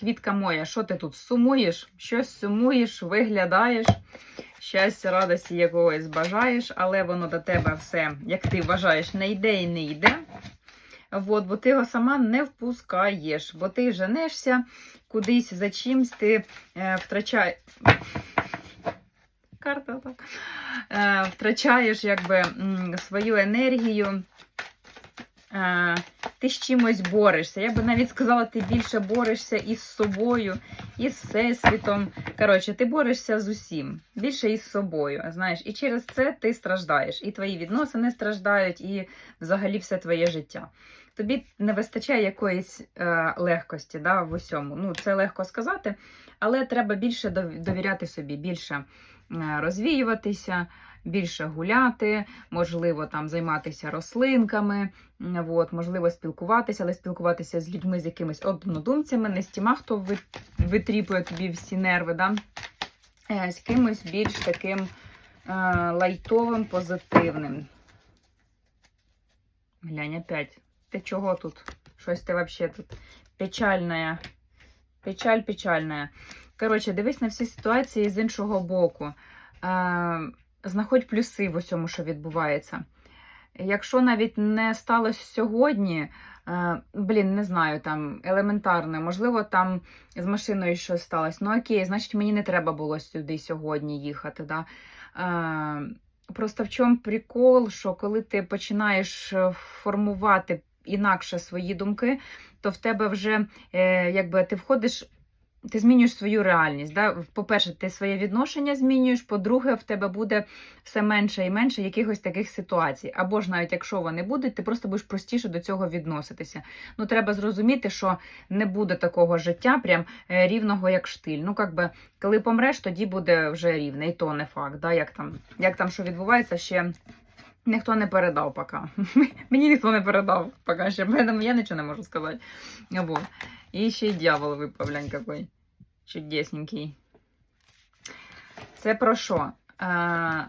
Квітка моя, що ти тут сумуєш? Щось сумуєш, виглядаєш, щастя, радості якогось бажаєш, але воно до тебе все, як ти вважаєш, не йде і не йде. От, бо ти його сама не впускаєш, бо ти женешся кудись за чимсь, ти е, втрачаєш. Карта так. Е, втрачаєш якби, свою енергію. Е, ти з чимось борешся. Я би навіть сказала, ти більше борешся із собою, із всесвітом. Коротше, ти борешся з усім, більше із собою. Знаєш, і через це ти страждаєш. І твої відносини страждають, і взагалі все твоє життя. Тобі не вистачає якоїсь е, легкості да, в усьому. Ну, це легко сказати, але треба більше довіряти собі, більше розвіюватися, більше гуляти, можливо, там займатися рослинками, от, можливо, спілкуватися, але спілкуватися з людьми, з якимись однодумцями, не з тіма, хто витріпує тобі всі нерви, да? е, з кимось більш таким е, лайтовим, позитивним. Глянь, опять. Ти чого тут? Щось ти вообще тут печальная. Печаль печальная. Коротше, дивись на всі ситуації з іншого боку. Е, знаходь плюси в усьому, що відбувається. Якщо навіть не сталося сьогодні, е, блін, не знаю, там елементарне, можливо, там з машиною щось сталося. Ну окей, значить, мені не треба було сюди сьогодні їхати. Да? Е, просто в чому прикол, що коли ти починаєш формувати інакше свої думки, то в тебе вже е, якби ти входиш. Ти змінюєш свою реальність. Да? По-перше, ти своє відношення змінюєш, по-друге, в тебе буде все менше і менше якихось таких ситуацій. Або ж навіть якщо вони будуть, ти просто будеш простіше до цього відноситися. Ну, треба зрозуміти, що не буде такого життя, прям е, рівного як штиль. Ну, як коли помреш, тоді буде вже рівне, і то не факт. Да? Як, там, як там що відбувається, ще ніхто не передав поки. Мені ніхто не передав поки ще, поэтому я нічого не можу сказати. Або. І ще й дьявол випав, глянь какой. Чудесненький. Це про що? Е,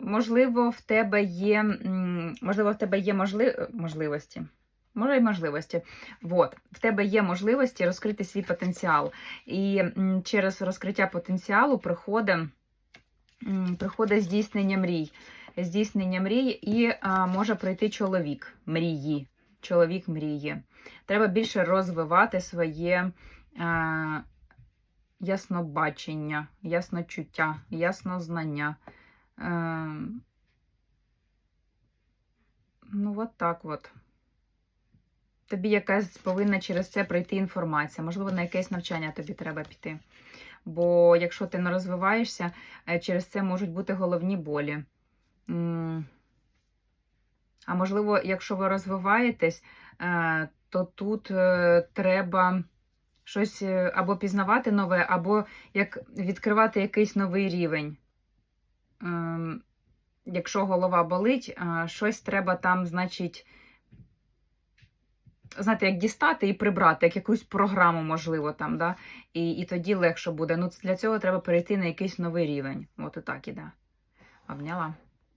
можливо, в тебе є, можливо, в тебе є можли... можливості. Може, й можливості. Вот. В тебе є можливості розкрити свій потенціал. І через розкриття потенціалу приходить, приходить здійснення мрій. Здійснення мрій і а, може прийти чоловік мрії. Чоловік мрії. Треба більше розвивати своє е, яснобачення, ясночуття, яснознання. Е, ну, от так от. Тобі якась повинна через це прийти інформація. Можливо, на якесь навчання тобі треба піти. Бо якщо ти не розвиваєшся, е, через це можуть бути головні болі. А можливо, якщо ви розвиваєтесь, е, то тут е, треба щось або пізнавати нове, або як відкривати якийсь новий рівень. Ем, Якщо голова болить, щось треба там, значить, знаєте, як дістати і прибрати, як якусь програму, можливо, там, да? і, і тоді легше буде. Ну, для цього треба перейти на якийсь новий рівень. От і так іде. Обняла.